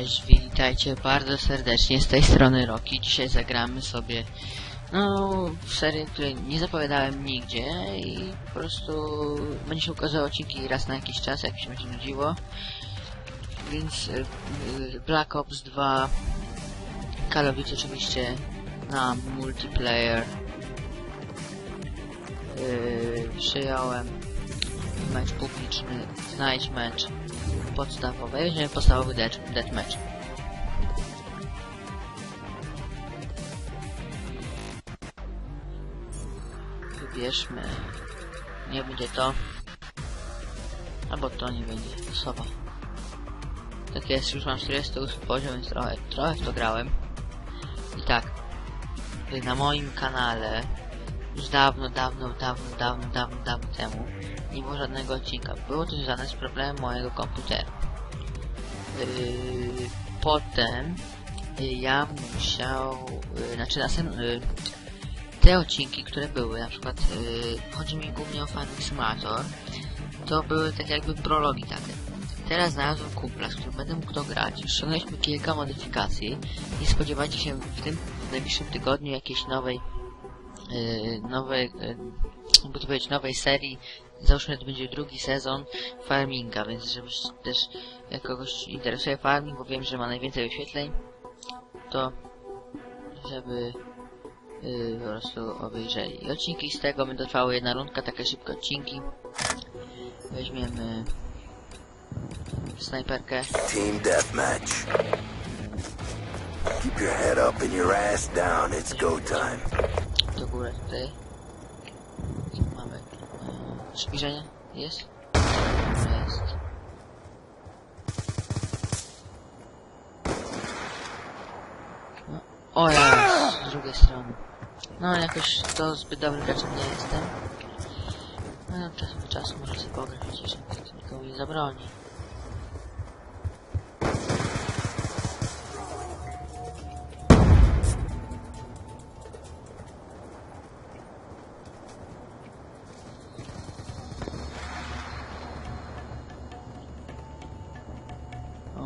Cześć, witajcie bardzo serdecznie z tej strony Roki. Dzisiaj zagramy sobie no w serię, której nie zapowiadałem nigdzie i po prostu będzie się ukazało odcinki raz na jakiś czas, jak się będzie nudziło. Więc y, y, Black Ops 2 Call of Duty oczywiście na multiplayer yy, przyjąłem mecz publiczny, znajdź mecz podstawowy. Weźmiemy podstawowy death, deathmatch. Wybierzmy. Nie będzie to. Albo to nie będzie. Osoba. Tak jest, już mam 48 poziom, więc trochę, trochę w to grałem. I tak. Na moim kanale już dawno, dawno, dawno, dawno, dawno, dawno temu nie było żadnego odcinka. Było to związane z problemem mojego komputera. Yy, potem yy, ja musiał, yy, znaczy yy, te odcinki, które były, na przykład yy, chodzi mi głównie o Farming Simulator, to były tak jakby prologi takie. Teraz znalazłem kumpla, z którym będę mógł to grać. Ściągnęliśmy kilka modyfikacji i spodziewajcie się w tym w najbliższym tygodniu jakiejś nowej yy, nowej, yy, jakby to powiedzieć, nowej serii. Załóżmy, że to będzie drugi sezon farminga, więc żebyś też jak kogoś interesuje farming, bo wiem, że ma najwięcej wyświetleń, to żeby yy, po prostu obejrzeli. I odcinki z tego będą trwały jedna rundka, takie szybkie odcinki. Weźmiemy snajperkę. Team deathmatch. Keep your head up and your ass down. It's go time. do góry tutaj. Zbliżenie. Jest? Jest. No. O jest, z drugiej strony. No jakoś to zbyt dobrym graczem nie jestem. No od czasu może sobie pograć, przecież nikt nie zabroni.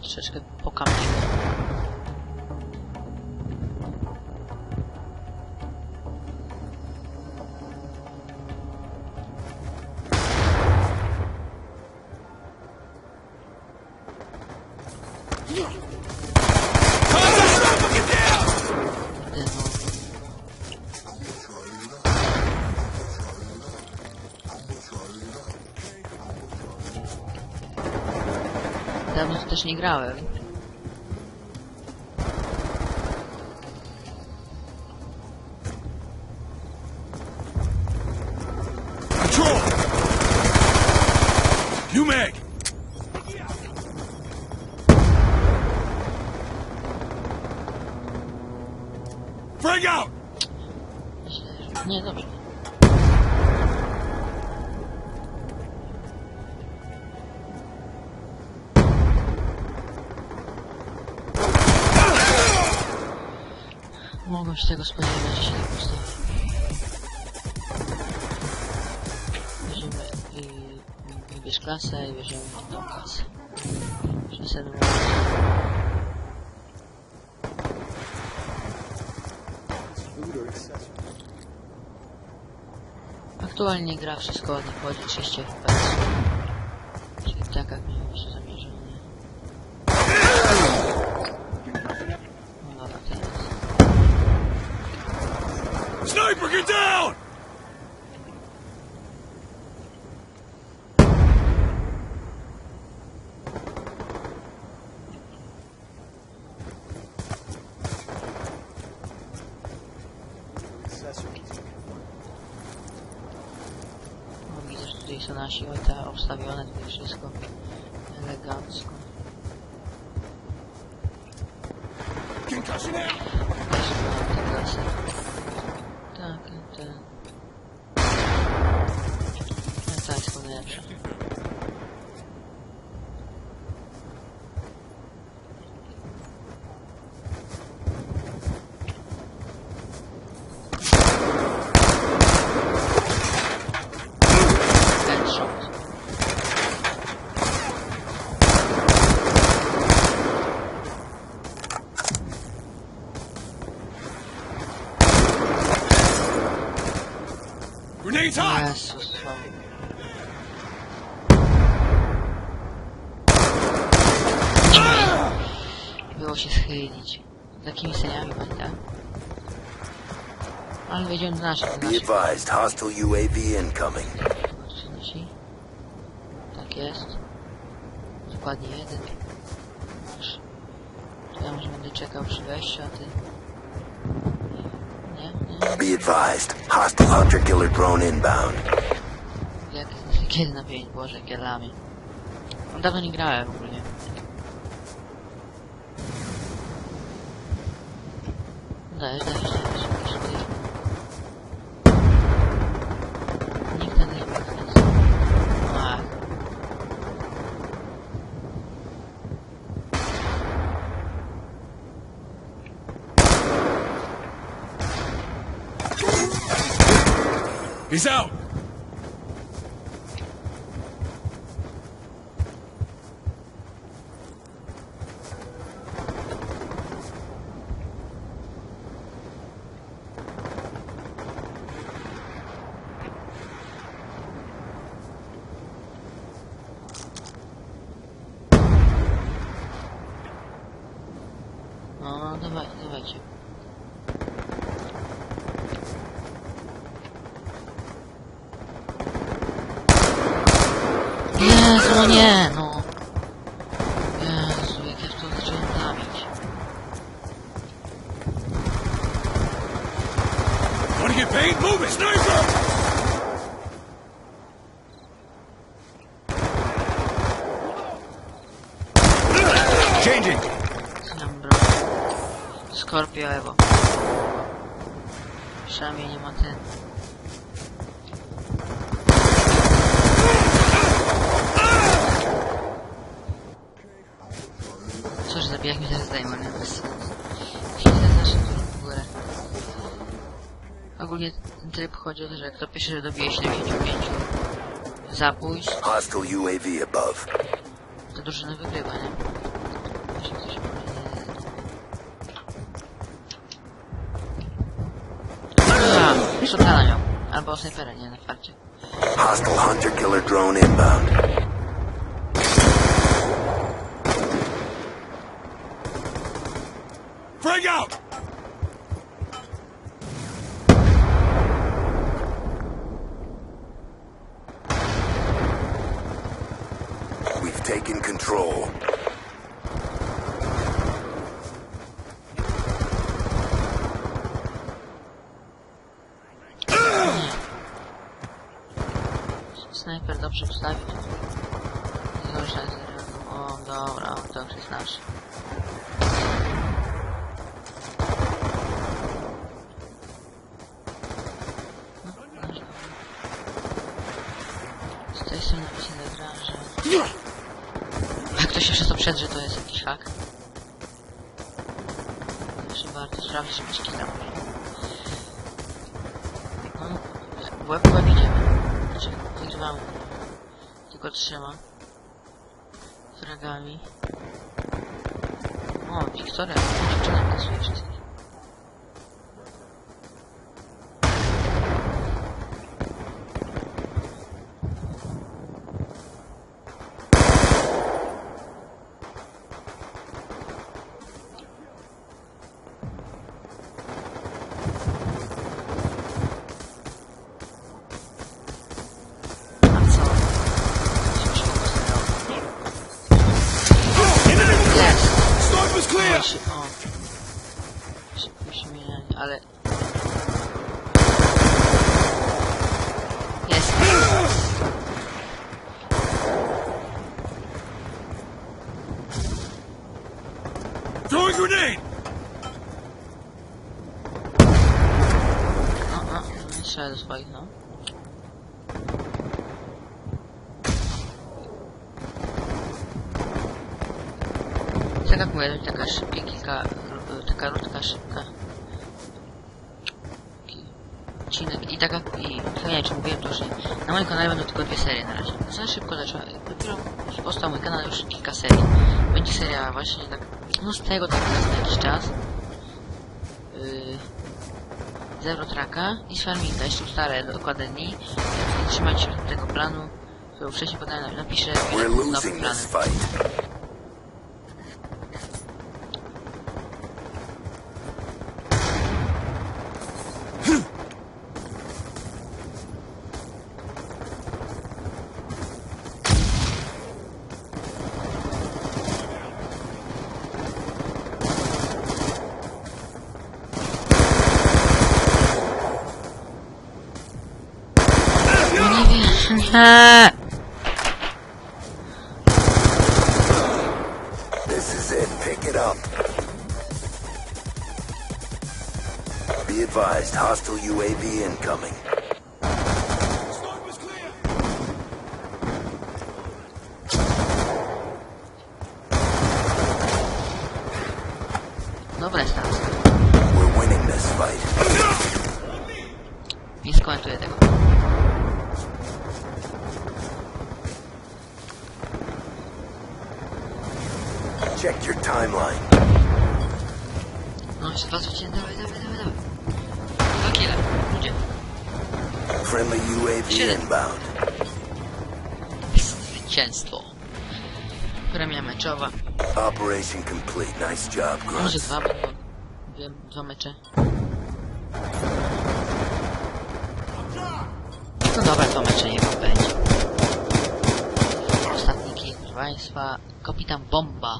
Troszeczkę pokampiłem. Nie grałem. Mogłem się tego spodziewać, się tak postawi. Bierzemy, yy, wybierz klasę i bierzemy tą klasę. Przesadłem. Aktualnie gra wszystko ładnie chodzi, 30 FPS. Czyli tak jak miało być zamierzone. No dobra, teraz. Get down! No, tutaj są nasi ojca obstawione, tutaj wszystko elegancko. Concussion out! Też mam tę klasę. Tak, i ten. No, ta jest chyba najlepsza. Headshot. Grenade's hot! Jezus, słabo. Schylić. Takimi seriami pamiętam. Ale wiedziałem do naszych, do Be naszych. advised, hostile UAV incoming. Przynosi. Tak jest. Dokładnie jeden. To ja może będę czekał przy wejściu, a ty... Nie, nie. Be advised, hostile hunter-killer drone inbound. Jak, kiedy na pięć, Boże, jakie lamy. No, dawno nie grałem ogólnie. Dajesz, dajesz, dajesz, dajesz, dajesz. Nikt ten nie ma nic. Ach. He's out! No, dawaj, dawajcie. Jezu, no nie, no. Jezu, jak ja w to zacząłem bawić. Wanna get paid? Move it! Sniper! Changing! Broń. Scorpio Evo. Przynajmniej nie ma ten. Cóż, zabijak mi teraz zdejmę, nie? Ogólnie ten tryb chodzi o to, że jak to pierwszy dobije 75 zabójstw, Hostile UAV above. to drużyna wygrywa, nie? Jeśli ktoś A, shotguna miał. Albo snajpera, nie, na farcie. Hostile hunter-killer drone inbound. Snajper dobrze ustawił. Już O, dobra, to już jest nasz. No, nasz, dobra. Z tej strony mi się zagra, że... Jak ktoś jeszcze to przedrze, to jest jakiś hak. Jeszcze warto sprawdzić, czy być tam. Łeb łeb idziemy. Wygrywamy. Tylko trzyma. Fragami. O, Wiktoria, dziewczyna kasuje wszystkich. Swoich, no. Tak jak mówię, taka szybka, taka rutka szybka. Odcinek i taka, i nie wiem czy mówiłem to, że na moim kanale będą tylko dwie serie na razie. Za szybko zacząłem, dopiero powstał mój kanał już kilka serii. Będzie seria właśnie tak, no z tego tak raz na jakiś czas. Yy, Zero Traka i z Farminga. Jeszcze ustale dokładne dni. Trzymajcie się tego planu, którego wcześniej podałem. Napiszę nowy plan. This is it. Pick it up. Be advised, hostile UAV incoming. Dwa zwycięstwa. Dawaj, dawaj, dawaj, dawaj. Dwa kile. Ludzie. Friendly UAV inbound. Zwycięstwo. Premia meczowa. Operation complete. Nice job, Może Grunt. dwa będą. Wiem, dwa mecze. No dobra, dwa mecze niech będzie. Ostatni kill, proszę Państwa. Kapitan Bomba.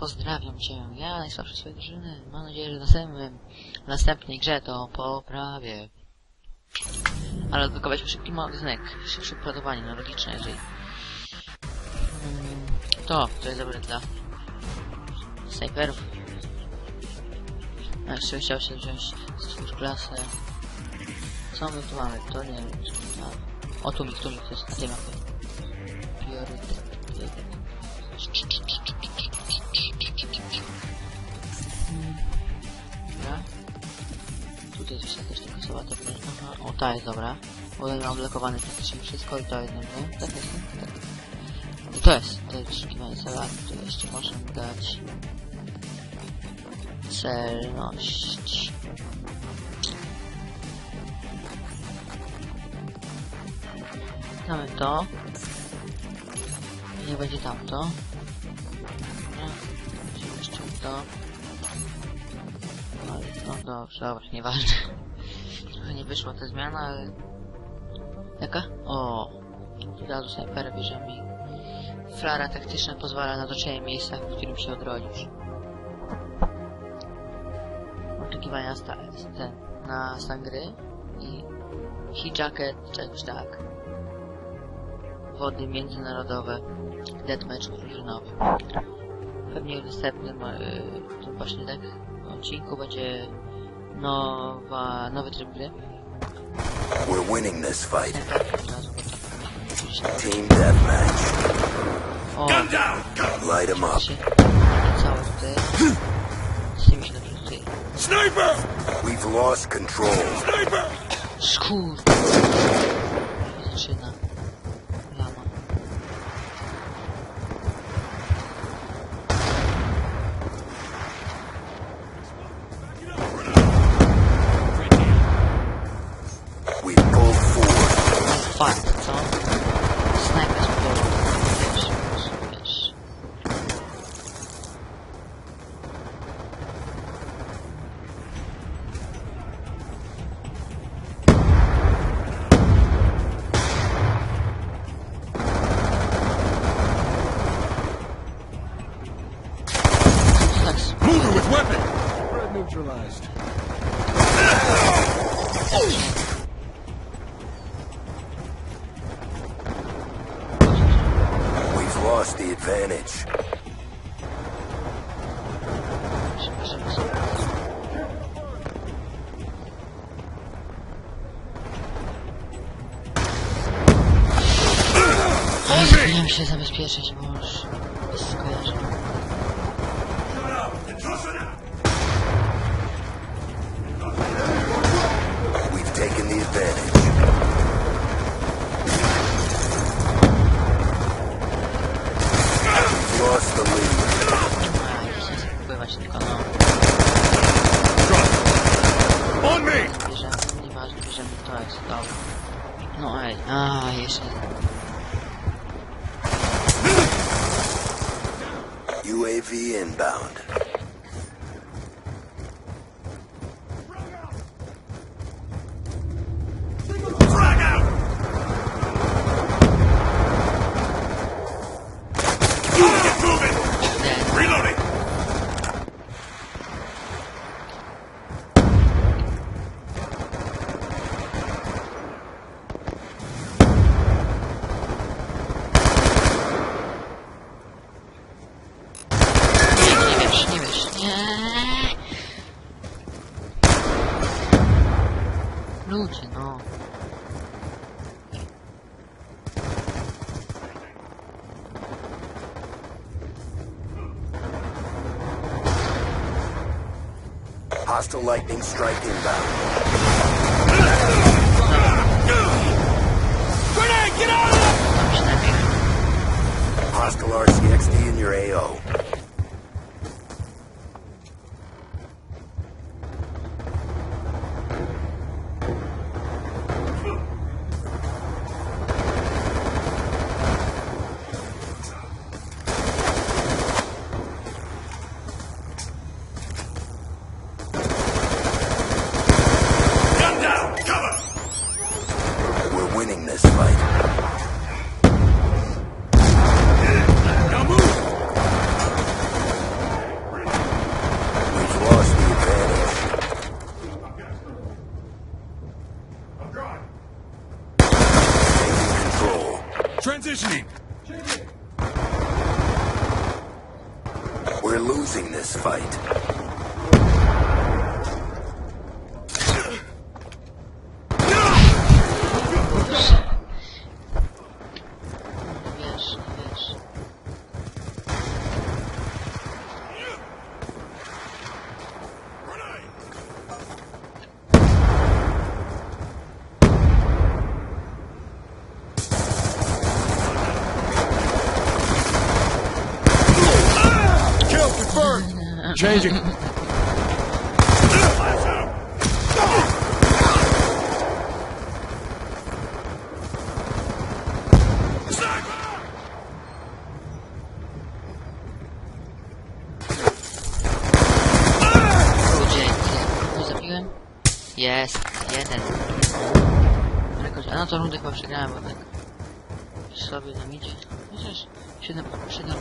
Pozdrawiam Cię. Ja, najsłabszy swojej drużyny. Mam nadzieję, że w następnym, w następnej grze to poprawię. Ale odblokować szybki magazynek. Szybsze ładowanie, no logiczne, jeżeli... Mm, To, to jest dobre dla snajperów. A jeszcze chciał się wziąć stwórz klasę. Co my tu mamy? To nie wiem. czy. O tu mi, tu mi, to jest na tej mapie. Priorytet. priorytet. Tutaj coś jakaś taka sałata. Aha, o ta jest dobra. Bo ja mam blokowane praktycznie wszystko i to jest dobre. Tak jest, tak? tak. I to jest, to jest wyszukiwanie salat, to jeszcze możemy dać celność. Damy to. Nie będzie tamto. Dobra. Jeszcze to. No dobrze, dobra, nieważne. Trochę nie wyszła ta zmiana, ale... Jaka? O! Tu razu snajpera bierzemy. Flara taktyczna pozwala na dotrzenie miejsca, w którym się odrodzisz. Oczekiwania sta ten, na stan gry i hijacket, czegoś tak. Wody międzynarodowe, deathmatch drużynowy. Pewnie w następnym, yy, tym właśnie tak, odcinku będzie nowa, nowy tryb gry. We're winning this fight. Ten tak, od razu go tak. Team deathmatch. O, Gun down. Light 'em up. się tutaj. Z tymi się dobrze tutaj. Sniper. We've lost control. Sniper. Zaczyna. us the advantage. Wiem się zabezpieczyć, bo już. To jest dobra. No ej, a jeszcze. UAV inbound. Nie. Ludzie, no. Hostile lightning strike inbound. Grenade, get out of there! Hostile RCXD in your AO. Gun down! Cover! We're winning this fight. Now move! We've lost the advantage. Taking control. Transitioning! We're losing this fight. Jest, jeden. Jakoś, a no to rundę chyba przegrałem, bo tak sobie nam idzie. Chociaż 7, 7, 7.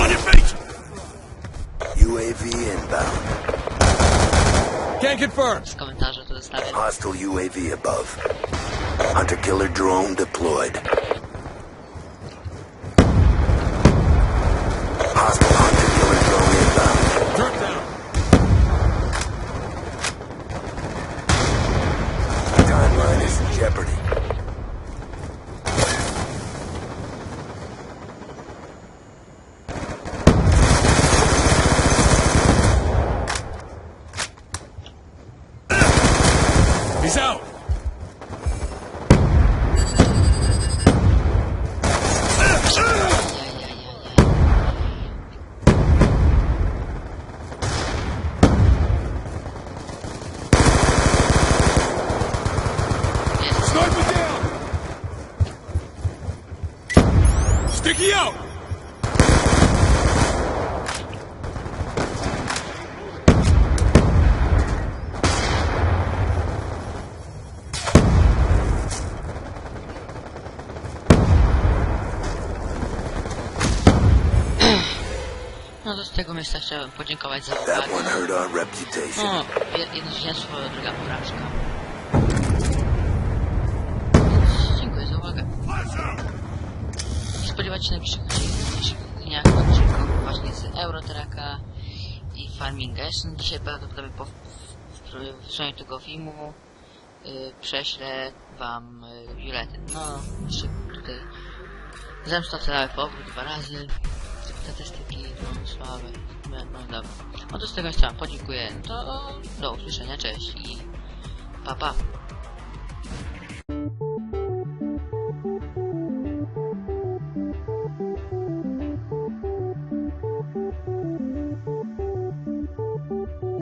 On your feet! UAV inbound. Can confirm. Z komentarza to zostawię. Hostile UAV above. Hunter killer drone deployed. Hostile hunter killer drone inbound. Drop down. Timeline is in jeopardy. He's out. Ajajajajaj. Jest. Sniper down. Sticky out. No to z tego miejsca chciałem podziękować za That uwagę. one hurt our reputation. No, jed- jedno zwycięstwo, druga porażka. Dziękuję za uwagę. Lights out. Spodziewać się najbliższych dniach odcinków właśnie z Eurotraka i Farminga. Jeszcze dzisiaj prawdopodobnie po w- wysłaniu tego filmu y, prześlę wam y, biuletyn. No, tutaj zemsta cały powrót dwa razy. Statystyki, no słabe. No, no dobra. No to z tego chciałem, podziękuję. To do usłyszenia, cześć i pa pa.